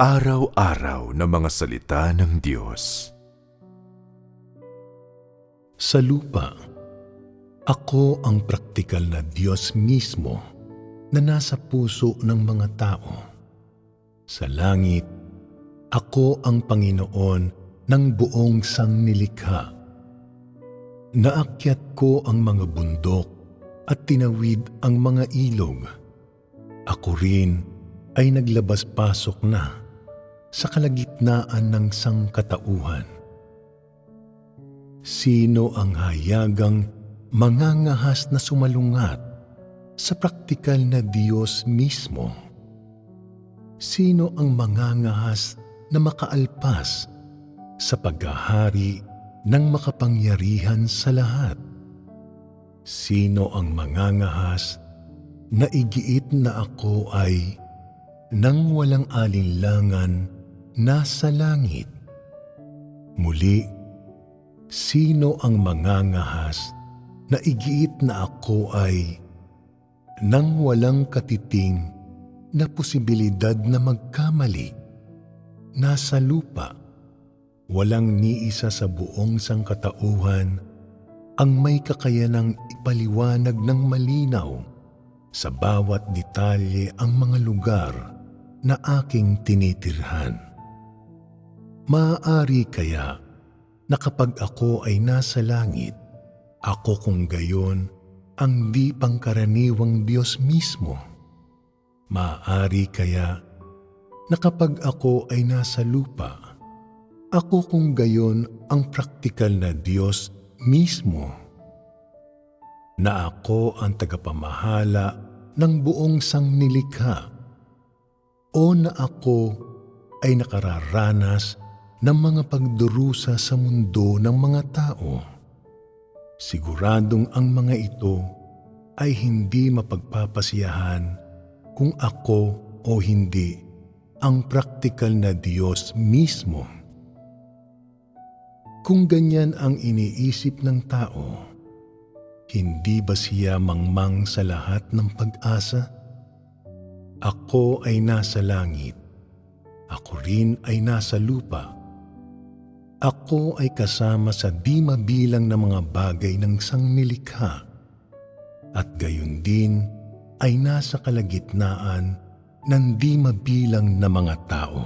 Araw-araw na mga salita ng Diyos. Sa lupa, ako ang praktikal na Diyos mismo na nasa puso ng mga tao. Sa langit, ako ang Panginoon ng buong sangnilikha. Naakyat ko ang mga bundok at tinawid ang mga ilog. Ako rin ay naglabas-pasok na sa kalagitnaan ng sangkatauhan. Sino ang hayagang mangangahas na sumalungat sa praktikal na Diyos mismo? Sino ang mangangahas na makaalpas sa paghahari ng makapangyarihan sa lahat? Sino ang mangangahas na igiit na ako ay nang walang alinlangan nasa langit? Muli, sino ang mangangahas na igiit na ako ay nang walang katiting na posibilidad na magkamali? Nasa lupa, walang niisa sa buong sangkatauhan ang may kakayanang ipaliwanag ng malinaw sa bawat detalye ang mga lugar na aking tinitirhan. Maaari kaya na kapag ako ay nasa langit, ako kung gayon ang di pangkaraniwang Diyos mismo. Maaari kaya na kapag ako ay nasa lupa, ako kung gayon ang praktikal na Diyos mismo. Na ako ang tagapamahala ng buong sangnilikha o na ako ay nakararanas ng mga pagdurusa sa mundo ng mga tao. Siguradong ang mga ito ay hindi mapagpapasiyahan kung ako o hindi ang praktikal na Diyos mismo. Kung ganyan ang iniisip ng tao, hindi ba siya mangmang sa lahat ng pag-asa? Ako ay nasa langit. Ako rin ay nasa lupa. Ako ay kasama sa di mabilang na mga bagay ng sangnilikha. At gayon din ay nasa kalagitnaan ng di mabilang na mga tao.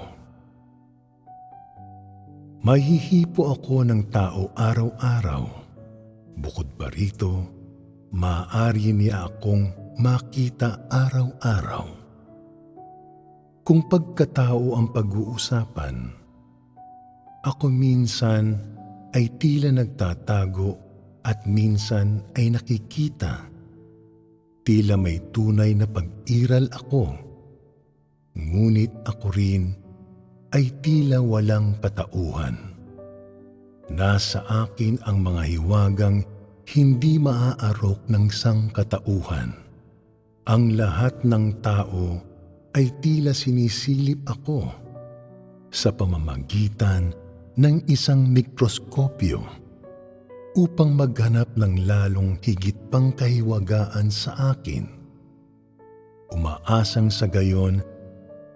Mahihipo ako ng tao araw-araw. Bukod pa rito, maaari niya akong makita araw-araw. Kung pagkatao ang pag-uusapan, ako minsan ay tila nagtatago at minsan ay nakikita. Tila may tunay na pag-iral ako. Ngunit ako rin ay tila walang patauhan. Nasa akin ang mga hiwagang hindi maaarok ng sangkatauhan. Ang lahat ng tao ay tila sinisilip ako sa pamamagitan ng isang mikroskopyo upang maghanap ng lalong higit pang kahiwagaan sa akin. Umaasang sa gayon,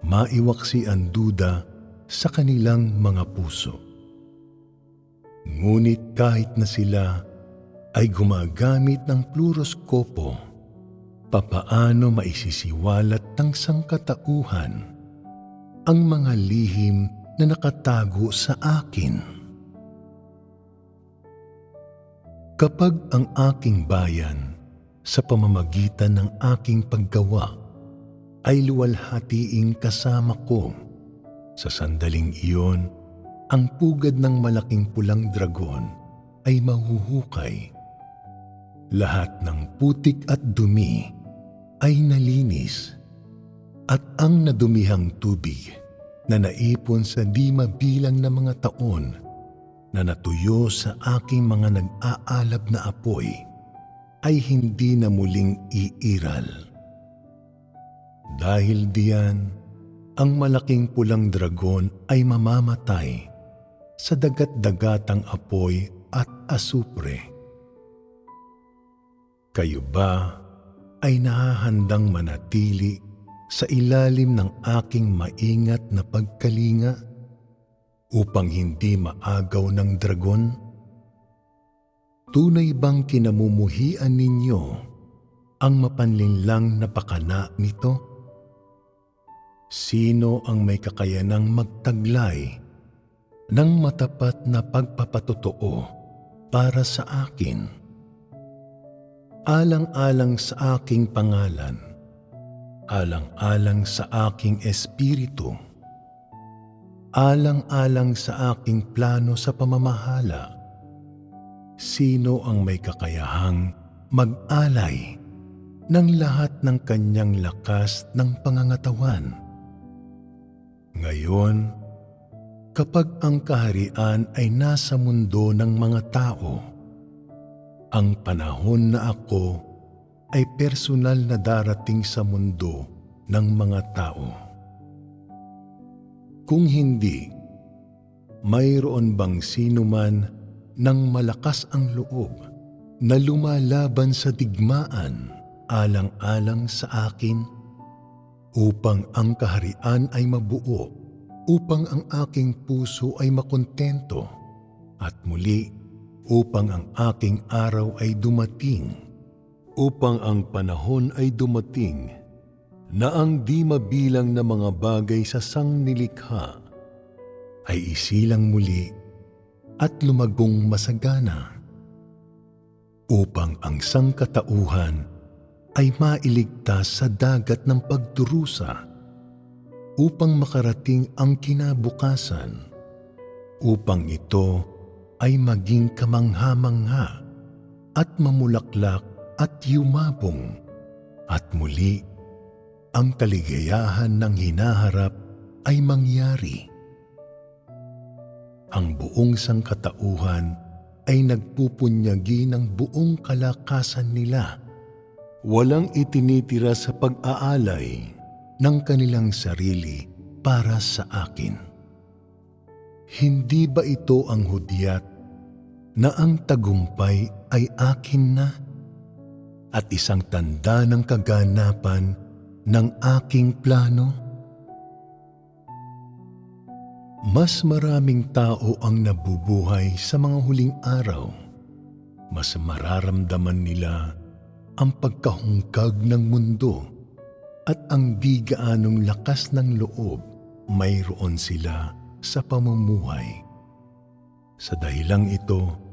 maiwaksi ang duda sa kanilang mga puso. Ngunit kahit na sila ay gumagamit ng pluroskopo, papaano maisisiwalat ng sangkatauhan ang mga lihim na nakatago sa akin. Kapag ang aking bayan sa pamamagitan ng aking paggawa ay luwalhatiing kasama ko, sa sandaling iyon, ang pugad ng malaking pulang dragon ay mahuhukay. Lahat ng putik at dumi ay nalinis at ang nadumihang tubig na naipon sa di mabilang na mga taon na natuyo sa aking mga nag-aalab na apoy ay hindi na muling iiral. Dahil diyan, ang malaking pulang dragon ay mamamatay sa dagat-dagatang apoy at asupre. Kayo ba ay nahahandang manatili sa ilalim ng aking maingat na pagkalinga upang hindi maagaw ng dragon? Tunay bang kinamumuhian ninyo ang mapanlinlang na pakana nito? Sino ang may kakayanang magtaglay ng matapat na pagpapatotoo para sa akin? Alang-alang sa aking pangalan, alang-alang sa aking espiritu, alang-alang sa aking plano sa pamamahala, sino ang may kakayahang mag-alay ng lahat ng kanyang lakas ng pangangatawan? Ngayon, kapag ang kaharian ay nasa mundo ng mga tao, ang panahon na ako ay personal na darating sa mundo ng mga tao. Kung hindi, mayroon bang sino man ng malakas ang loob na lumalaban sa digmaan alang-alang sa akin upang ang kaharian ay mabuo, upang ang aking puso ay makontento, at muli upang ang aking araw ay dumating, upang ang panahon ay dumating na ang di mabilang na mga bagay sa sangnilikha ay isilang muli at lumagong masagana upang ang sangkatauhan ay mailigtas sa dagat ng pagdurusa upang makarating ang kinabukasan upang ito ay maging kamangha-mangha at mamulaklak at yumabong at muli ang kaligayahan ng hinaharap ay mangyari. Ang buong sangkatauhan ay nagpupunyagi ng buong kalakasan nila. Walang itinitira sa pag-aalay ng kanilang sarili para sa akin. Hindi ba ito ang hudyat na ang tagumpay ay akin na at isang tanda ng kaganapan ng aking plano? Mas maraming tao ang nabubuhay sa mga huling araw. Mas mararamdaman nila ang pagkahungkag ng mundo at ang di gaanong lakas ng loob mayroon sila sa pamumuhay. Sa dahilang ito,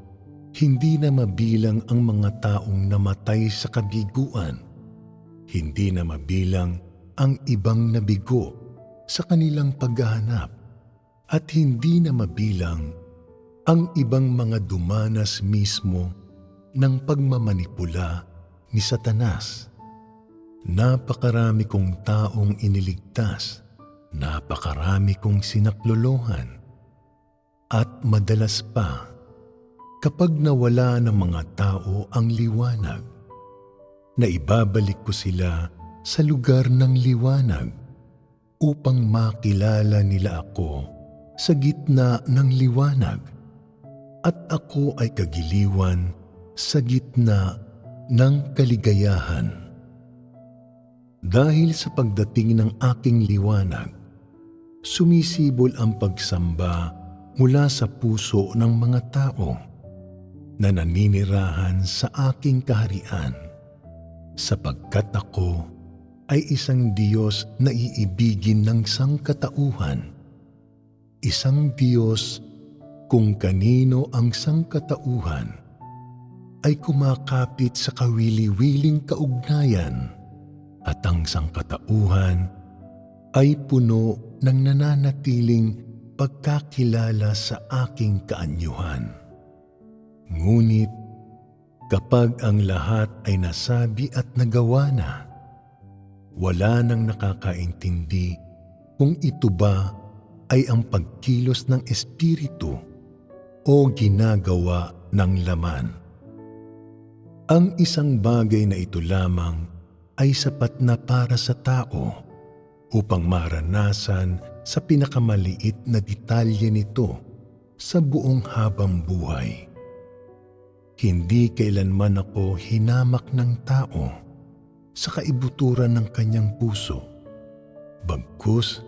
hindi na mabilang ang mga taong namatay sa kabiguan. Hindi na mabilang ang ibang nabigo sa kanilang paghahanap at hindi na mabilang ang ibang mga dumanas mismo ng pagmamanipula ni Satanas. Napakarami kong taong iniligtas, napakarami kong sinaklolohan, at madalas pa, kapag nawala ng mga tao ang liwanag, na ibabalik ko sila sa lugar ng liwanag upang makilala nila ako sa gitna ng liwanag at ako ay kagiliwan sa gitna ng kaligayahan. Dahil sa pagdating ng aking liwanag, sumisibol ang pagsamba mula sa puso ng mga tao na naninirahan sa aking kaharian sapagkat ako ay isang Diyos na iibigin ng sangkatauhan. Isang Diyos kung kanino ang sangkatauhan ay kumakapit sa kawili-wiling kaugnayan at ang sangkatauhan ay puno ng nananatiling pagkakilala sa aking kaanyuhan. Ngunit kapag ang lahat ay nasabi at nagawa na, wala nang nakakaintindi kung ito ba ay ang pagkilos ng espiritu o ginagawa ng laman. Ang isang bagay na ito lamang ay sapat na para sa tao upang maranasan sa pinakamaliit na detalye nito sa buong habang buhay. Hindi kailanman ako hinamak ng tao sa kaibuturan ng kanyang puso Bagkus,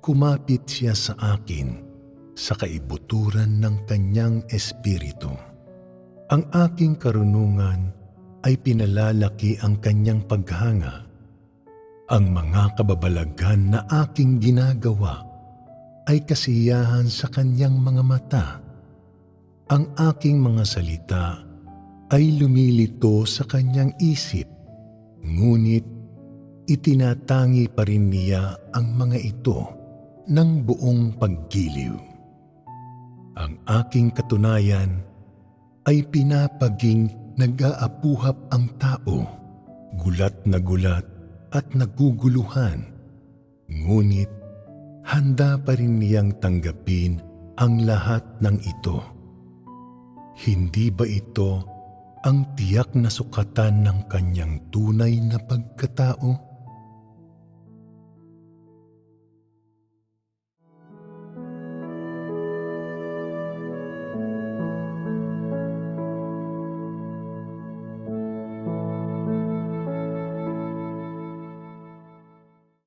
kumapit siya sa akin sa kaibuturan ng kanyang espiritu. Ang aking karunungan ay pinalalaki ang kanyang paghanga. Ang mga kababalaghan na aking ginagawa ay kasiyahan sa kanyang mga mata. Ang aking mga salita ay lumilito sa kanyang isip, ngunit itinatangi pa rin niya ang mga ito ng buong paggiliw. Ang aking katunayan ay pinapaging nag-aapuhap ang tao, gulat na gulat at naguguluhan. Ngunit handa pa rin niyang tanggapin ang lahat ng ito. Hindi ba ito ang tiyak na sukatan ng kanyang tunay na pagkatao?